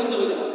কিন্তু হইতে হবে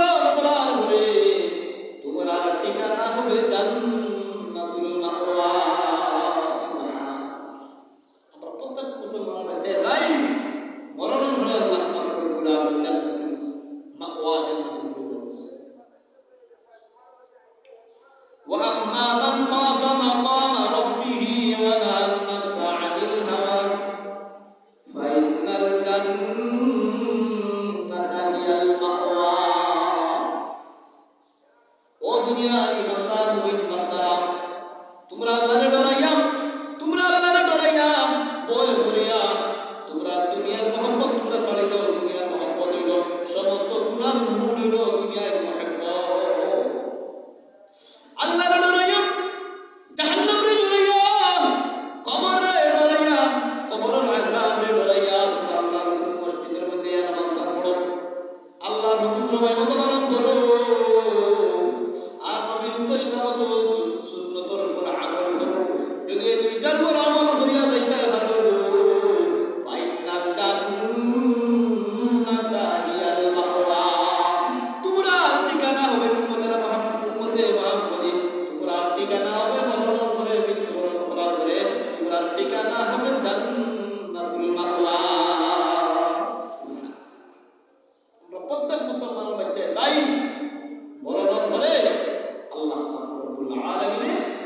به ونعمه সবাই বলতে মুসলমান বাচ্চা চাই বড় লোক হলে আল্লাহ আলামিনের